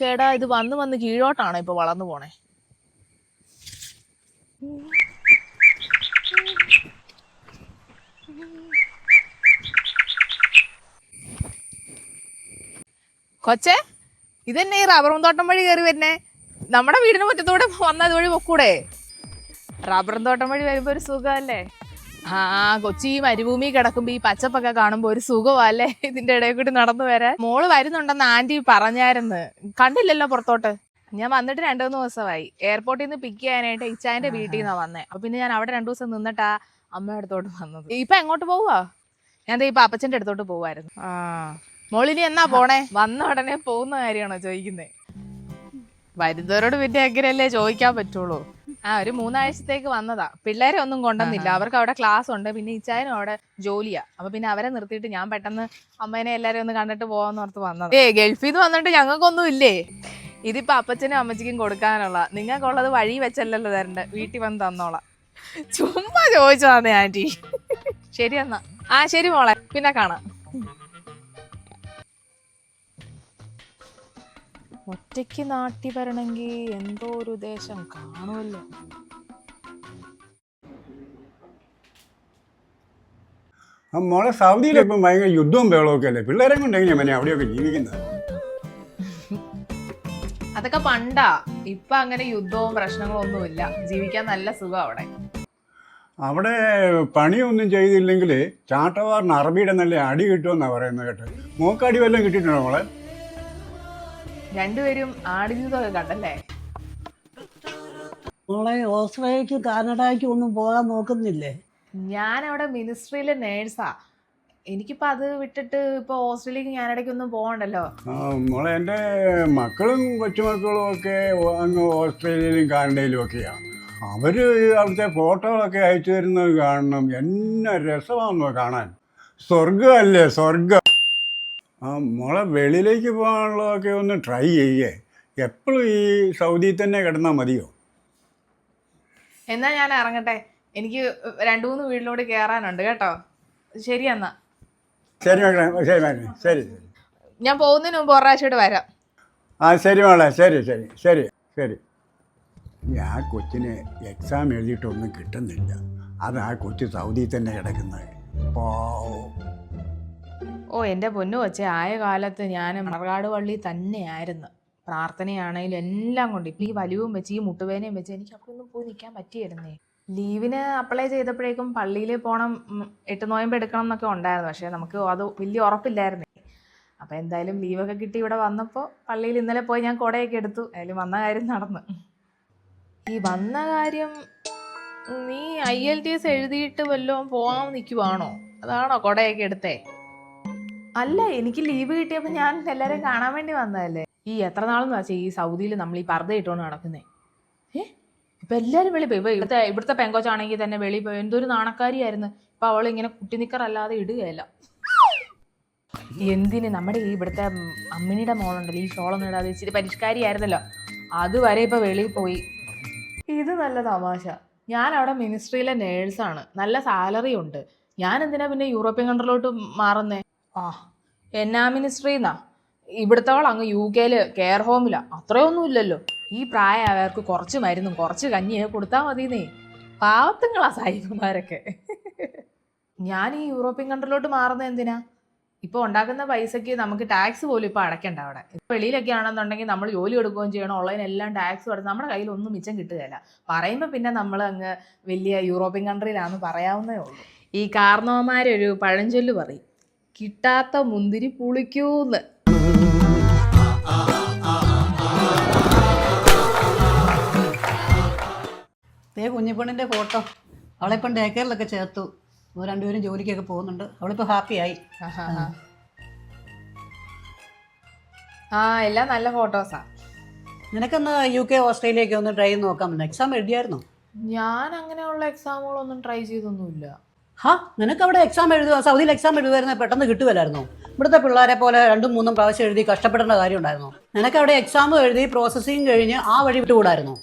ചേടാ ഇത് വന്ന് വന്ന് കീഴോട്ടാണ് ഇപ്പൊ വളർന്നു പോണേ? കൊച്ചേ ഇതന്നെ ഈ റബ്ബർ തോട്ടം വഴി കയറി വരുന്നേ? നമ്മുടെ വീടിന് മുറ്റത്തൂടെ വന്ന അതുവഴി പൊക്കൂടെ? റബ്ബർ തോട്ടം വഴി വരുമ്പോ ഒരു സുഖമല്ലേ ആ കൊച്ചി മരുഭൂമി കിടക്കുമ്പോ ഈ പച്ചപ്പൊക്കെ കാണുമ്പോ ഒരു സുഖമല്ലേ? ഇതിന്റെ ഇടയിൽ കൂടി നടന്നു വരാൻ. മോൾ വരുന്നുണ്ടെന്ന് ആന്റി പറഞ്ഞായിരുന്നു. കണ്ടില്ലല്ലോ പുറത്തോട്ട്. ഞാൻ വന്നിട്ട് രണ്ടു മൂന്ന് ദിവസമായി. എയർപോർട്ടിൽ നിന്ന് പിക്ക് ചെയ്യാനായിട്ട് ഇച്ചായന്റെ വീട്ടിൽ നിന്നാ വന്നേ. അപ്പൊ പിന്നെ ഞാൻ അവിടെ രണ്ടു ദിവസം നിന്നിട്ടാ അമ്മയുടെ അടുത്തോട്ട് വന്നത്. ഇപ്പൊ എങ്ങോട്ട് പോവാ ഞാൻ ഇപ്പൊ അപ്പച്ചന്റെ അടുത്തോട്ട് പോവായിരുന്നു. ആ. മോളിനി എന്നാ പോണേ? വന്ന ഉടനെ പോകുന്ന കാര്യമാണോ ചോദിക്കുന്നേ. വരുന്നവരോട് പിന്നെ എങ്ങനെയല്ലേ ചോദിക്കാൻ പറ്റുള്ളൂ? ആ ഒരു മൂന്നാഴ്ചത്തേക്ക് വന്നതാ. പിള്ളേരെ ഒന്നും കൊണ്ടുവന്നില്ല. അവർക്ക് അവിടെ ക്ലാസ് ഉണ്ട്. പിന്നെ ഇച്ചായനും അവിടെ ജോലിയാ. അപ്പൊ പിന്നെ അവരെ നിർത്തിയിട്ട് ഞാൻ പെട്ടെന്ന് അമ്മേനെ എല്ലാരും ഒന്ന് കണ്ടിട്ട് പോവാന്ന് ഓർത്ത് വന്നത്. ഏ ഗൾഫിൽ നിന്ന് വന്നിട്ട് ഞങ്ങൾക്കൊന്നും ഇല്ലേ? ഇതിപ്പോ അപ്പച്ചനും അമ്മച്ചിക്കും കൊടുക്കാനുള്ള നിങ്ങൾക്കുള്ളത് വഴി വെച്ചല്ലല്ലോ തരണ്ട. വീട്ടിൽ വന്ന് തന്നോളാം. ചുമ്മാ ചോദിച്ചതാണ് ആന്റി. ശരി എന്നാ. ആ ശരി മോളെ. പിന്നെ കാണാം. ഒറ്റയ്ക്ക് നാട്ടി വരണമെങ്കിൽ എന്തോ ഒരു ഉദ്ദേശം കാണുമല്ലോ. ആ മോളെ സൗദിയിലെ ഇപ്പം ഭയങ്കര യുദ്ധവും ബഹളമൊക്കെ അല്ലേ? പിള്ളേരെ കൊണ്ട് എങ്ങനെയാ മനെ അവിടെയൊക്കെ ജീവിക്കുന്നത്. അതൊക്കെ പണ്ടാ. ഇപ്പൊ അങ്ങനെ യുദ്ധവും പ്രശ്നങ്ങളും ഒന്നുമില്ല. ജീവിക്കാൻ നല്ല സുഖം അവിടെ. അവിടെ പണിയൊന്നും ചെയ്തില്ലെങ്കിൽ ചാട്ടവാറിന് അറബിയുടെ നല്ല അടി കിട്ടുമെന്നാണ് പറയുന്നത് കേട്ടോ. മോക്കടി വല്ലതും കിട്ടിയിട്ടുണ്ടോ മോളെ? രണ്ടുപേരും ആടിഞ്ഞതൊക്കെ കണ്ടല്ലേ? മോളെ ഓസ്ട്രേലിയക്ക് കാനഡയ്ക്ക് ഒന്നും പോകാൻ നോക്കുന്നില്ലേ? ഞാൻ അവിടെ മിനിസ്ട്രിയിലെ നേഴ്സാ. എനിക്കിപ്പോ അത് വിട്ടിട്ട് ഇപ്പൊ ഓസ്ട്രേലിയക്ക് ഞാനിടയ്ക്കൊന്നും പോകണ്ടല്ലോ. ആ, മോളെ എന്റെ മക്കളും കൊച്ചുമക്കളും ഒക്കെ അങ്ങ് ഓസ്ട്രേലിയയിലും കാനഡയിലും ഒക്കെയാണ് അവർ അവിടുത്തെ ഫോട്ടോകളൊക്കെ അയച്ചു തരുന്നത് കാണണം. എന്നെ രസമാണെന്നോ കാണാൻ. സ്വർഗമല്ലേ സ്വർഗം ആ മോളെ വെളിയിലേക്ക് പോകാനുള്ളതൊക്കെ ഒന്ന് ട്രൈ ചെയ്യേ. എപ്പോഴും ഈ സൗദിയിൽ തന്നെ കിടന്നാൽ മതിയോ? എന്നാ ഞാൻ ഇറങ്ങട്ടെ. എനിക്ക് രണ്ടു മൂന്ന് വീട്ടിലോട്ട് കയറാനുണ്ട് കേട്ടോ. ശരി എന്നാ. ശരി മക്കളെ ശരി മക്കളെ ശരി. ശരി ഞാൻ പോകുന്നതിന് മുമ്പ് ഒരാഴ്ചയോട് വരാം. ആ ശരി മോളെ ശരി ശരി ശരി ശരി. ഞാൻ കൊച്ചിന് എക്സാം എഴുതിയിട്ടൊന്നും കിട്ടുന്നില്ല. അത് ആ കൊച്ചു സൗദിയിൽ തന്നെ കിടക്കുന്നത്. പാവം. ഓ എന്റെ പൊന്നു വച്ചേ ആയ കാലത്ത് ഞാൻ മണർകാട് പള്ളി തന്നെയായിരുന്നു. പ്രാർത്ഥനയാണെങ്കിലും എല്ലാം കൊണ്ട്. ഇപ്പം ഈ വലിവും വെച്ച് ഈ മുട്ടുവേനയും വെച്ച് എനിക്ക് അവിടെ ഒന്നും പോയി നിൽക്കാൻ പറ്റിയിരുന്നേ. ലീവിന് അപ്ലൈ ചെയ്തപ്പോഴേക്കും പള്ളിയിൽ പോകണം എട്ട് നോയമ്പ് എടുക്കണം എന്നൊക്കെ ഉണ്ടായിരുന്നു. പക്ഷേ നമുക്ക് അത് വലിയ ഉറപ്പില്ലായിരുന്നു. അപ്പോൾ എന്തായാലും ലീവൊക്കെ കിട്ടി ഇവിടെ വന്നപ്പോൾ പള്ളിയിൽ ഇന്നലെ പോയി ഞാൻ കുടയൊക്കെ എടുത്തു. അതിൽ വന്ന കാര്യം നടന്നു. ഈ വന്ന കാര്യം നീ ഐ എൽ ടി എസ് എഴുതിയിട്ട് വല്ലതും പോകാൻ നിൽക്കുവാണോ അതാണോ കുടയൊക്കെ എടുത്തേ? അല്ല എനിക്ക് ലീവ് കിട്ടിയപ്പോൾ ഞാൻ എല്ലാവരെയും കാണാൻ വേണ്ടി വന്നതല്ലേ? ഈ എത്ര നാളെന്ന് വെച്ചാൽ ഈ സൗദിയിൽ നമ്മൾ ഈ പർദ്ദ ഇട്ടുകൊണ്ട് നടക്കുന്നേ? ഏ? ഇപ്പം എല്ലാവരും വെളി പോയി. ഇവിടുത്തെ ഇവിടുത്തെ പെങ്കോച്ചാണെങ്കിൽ തന്നെ വെളി പോയി. എന്തൊരു നാണക്കാരിയായിരുന്നു. ഇപ്പം അവൾ ഇങ്ങനെ കുട്ടിനിക്കറല്ലാതെ ഇടുകയല്ല. എന്തിന് നമ്മുടെ ഈ ഇവിടുത്തെ അമ്മിണിയുടെ മോളുണ്ടല്ലോ ഈ ഷോളൊന്നും ഇടാതെ ഇച്ചിരി പരിഷ്കാരിയായിരുന്നല്ലോ. അതുവരെ ഇപ്പം വെളിയിൽ പോയി. ഇത് നല്ല തമാശ. ഞാൻ അവിടെ മിനിസ്ട്രിയിലെ നേഴ്സാണ് നല്ല സാലറി ഉണ്ട്. ഞാൻ എന്തിനാ പിന്നെ യൂറോപ്യൻ കൺട്രിലോട്ട് മാറുന്നേ? ആ എന്നാ മിനിസ്ട്രിന്നാ? ഇവിടുത്തവൾ അങ്ങ് യു കെയിൽ കെയർ ഹോമിലാ. അത്രയൊന്നും ഇല്ലല്ലോ ഈ പ്രായമായവർക്ക് കുറച്ച് മരുന്നും കുറച്ച് കഞ്ഞിയെ കൊടുത്താൽ മതിയെന്നേ പാവത്തുങ്ങളാ സായിപ്പന്മാരൊക്കെ. ഞാൻ ഈ യൂറോപ്യൻ കൺട്രിയിലോട്ട് മാറുന്നത് എന്തിനാ? ഇപ്പോൾ ഉണ്ടാക്കുന്ന പൈസയ്ക്ക് നമുക്ക് ടാക്സ് പോലും ഇപ്പൊ അടയ്ക്കണ്ട അവിടെ. ഇപ്പൊ വെളിയിലൊക്കെ ആണെന്നുണ്ടെങ്കിൽ നമ്മൾ ജോലി എടുക്കുകയും ചെയ്യണം. ഉള്ളതിനെല്ലാം ടാക്സ് പറഞ്ഞു നമ്മുടെ കയ്യിൽ ഒന്നും മിച്ചം കിട്ടുകയില്ല പറയുമ്പോൾ പിന്നെ നമ്മൾ അങ്ങ് വലിയ യൂറോപ്യൻ കൺട്രിയിലാണെന്ന് പറയാവുന്നേ ഉള്ളൂ. ഈ കാർണവന്മാരൊരു പഴഞ്ചൊല്ല് പറയും. കിട്ടാത്ത മുന്തിരി പുളിക്കൂന്ന്. ഏ കുഞ്ഞിപ്പെണ്ണിന്റെ ഫോട്ടോ. അവളിപ്പം ഡേ കെയറിലൊക്കെ ചേർത്തു. രണ്ടുപേരും ജോലിക്കൊക്കെ പോകുന്നുണ്ട്. അവളിപ്പോൾ ഹാപ്പിയായി. ആ എല്ലാം നല്ല ഫോട്ടോസാ. നിനക്കൊന്ന് യു കെ ഓസ്ട്രേലിയയൊക്കെ ഒന്ന് ട്രൈ നോക്കാം. എക്സാം എഴുതിയായിരുന്നോ? ഞാൻ അങ്ങനെയുള്ള എക്സാമുകളൊന്നും ട്രൈ ചെയ്തൊന്നുമില്ല. ഹാ നിനക്ക് അവിടെ എക്സാം എഴുതുക? സൗദിയിൽ എക്സാം എഴുതുമായിരുന്ന പെട്ടെന്ന് കിട്ടുമല്ലായിരുന്നോ ഇവിടുത്തെ പിള്ളേരെ പോലെ രണ്ടും മൂന്നും പ്രാവശ്യം എഴുതി കഷ്ടപ്പെടേണ്ട കാര്യം ഉണ്ടായിരുന്നോ നിനക്ക് അവിടെ എക്സാം എഴുതി പ്രോസസ്സിങ് കഴിഞ്ഞ് ആ വഴി വിട്ടുകൂടായിരുന്നോ?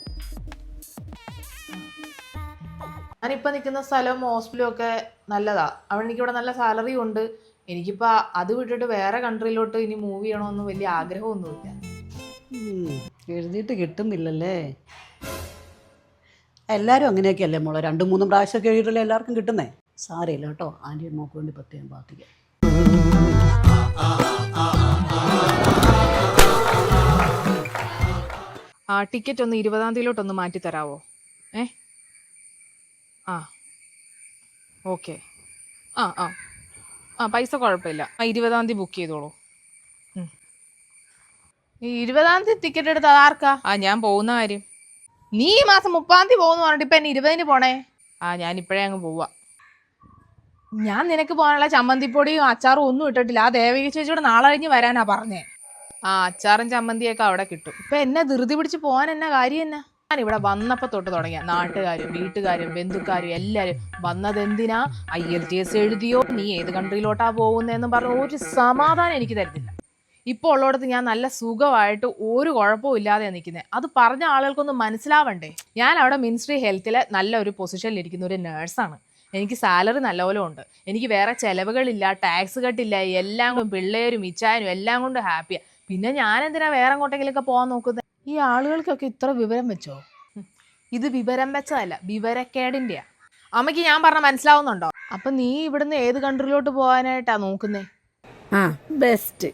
ഞാനിപ്പോൾ നിൽക്കുന്ന സ്ഥലവും ഹോസ്പിറ്റലും ഒക്കെ നല്ലതാ. അവിടെ എനിക്കിവിടെ നല്ല സാലറി ഉണ്ട്. എനിക്കിപ്പോൾ അത് വിട്ടിട്ട് വേറെ കൺട്രിയിലോട്ട് ഇനി മൂവ് ചെയ്യണമെന്ന് വലിയ ആഗ്രഹമൊന്നുമില്ല. എഴുതിയിട്ട് കിട്ടുന്നില്ലല്ലേ? എല്ലാവരും അങ്ങനെയൊക്കെയല്ലേ മോളെ? രണ്ടും മൂന്നും പ്രാവശ്യമൊക്കെ എഴുതിയിട്ടല്ലേ എല്ലാവർക്കും കിട്ടുന്നേ? സാരമില്ല കേട്ടോ. ആന്റി മോക്ക് വേണ്ടി പ്രത്യേകം പ്രാർത്ഥിക്കാം. ആ ടിക്കറ്റ് ഒന്ന് ഇരുപതാം തീയതിയിലോട്ടൊന്ന് മാറ്റി തരാവോ? ഏ? ആ. ഓക്കെ. ആ ആ. ആ പൈസ കുഴപ്പമില്ല. ആ ഇരുപതാം തീയതി ബുക്ക് ചെയ്തോളൂ. ഈ ഇരുപതാം തീയതി ടിക്കറ്റ് എടുത്ത് ആർക്കാ? ആ ഞാൻ പോകുന്ന കാര്യം. നീ ഈ മാസം മുപ്പാം തീയതി പോകുന്നു പറഞ്ഞിട്ട് ഇപ്പം എന്നെ ഇരുപതിന് പോണേ? ആ ഞാൻ ഇപ്പോഴേ അങ്ങ് പോവാ. ഞാൻ നിനക്ക് പോകാനുള്ള ചമ്മന്തിപ്പൊടിയും അച്ചാറും ഒന്നും ഇട്ടിട്ടില്ല. ആ ദേവിക ചേച്ചിയോട് നാളെ കഴിഞ്ഞ് വരാനാ പറഞ്ഞേ. ആ അച്ചാറും ചമ്മന്തിയൊക്കെ അവിടെ കിട്ടും. ഇപ്പൊ എന്നെ ധൃതി പിടിച്ച് പോകാൻ എന്നാ കാര്യം എന്നാ? ഞാൻ ഇവിടെ വന്നപ്പോ തൊട്ട് തുടങ്ങിയ. നാട്ടുകാരും വീട്ടുകാരും ബന്ധുക്കാരും എല്ലാരും വന്നതെന്തിനാ? ഐ എൽ ടി എസ് എഴുതിയോ? നീ ഏത് കൺട്രിയിലോട്ടാ പോകുന്നതെന്നും പറഞ്ഞ ഒരു സമാധാനം എനിക്ക് തരുന്നില്ല. ഇപ്പോൾ ഉള്ളിടത്ത് ഞാൻ നല്ല സുഖമായിട്ട് ഒരു കുഴപ്പവും ഇല്ലാതെ നിൽക്കുന്നത് അത് പറഞ്ഞ ആളുകൾക്കൊന്നും മനസ്സിലാവണ്ടേ? ഞാൻ അവിടെ മിനിസ്ട്രി ഹെൽത്തിലെ നല്ല ഒരു പൊസിഷനിൽ ഇരിക്കുന്ന ഒരു നേഴ്സാണ് എനിക്ക് സാലറി നല്ലപോലെ ഉണ്ട്. എനിക്ക് വേറെ ചിലവുകളില്ല ടാക്സ് കട്ടില്ല എല്ലാം കൊണ്ടും പിള്ളേരും ഇച്ചായനും എല്ലാം കൊണ്ടും ഹാപ്പിയാ പിന്നെ ഞാൻ എന്തിനാ വേറെ എങ്ങോട്ടെങ്കിലൊക്കെ പോകാൻ നോക്കുന്നത്? ഈ ആളുകൾക്കൊക്കെ ഇത്ര വിവരം വെച്ചോ? ഇത് വിവരം വെച്ചതല്ല വിവരക്കേടിന്റെയാ അമ്മയ്ക്ക് ഞാൻ പറഞ്ഞ മനസ്സിലാവുന്നുണ്ടോ? അപ്പൊ നീ ഇവിടുന്ന് ഏത് കൺട്രിയിലോട്ട് പോകാനായിട്ടാ നോക്കുന്നേ? ആ. ബെസ്റ്റ്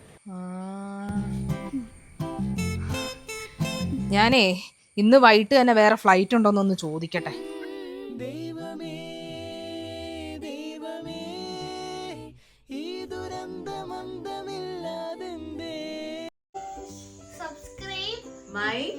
ഞാനേ ഇന്ന് വൈകിട്ട് തന്നെ വേറെ ഫ്ലൈറ്റ് ഉണ്ടോന്നൊന്ന് ചോദിക്കട്ടെ. my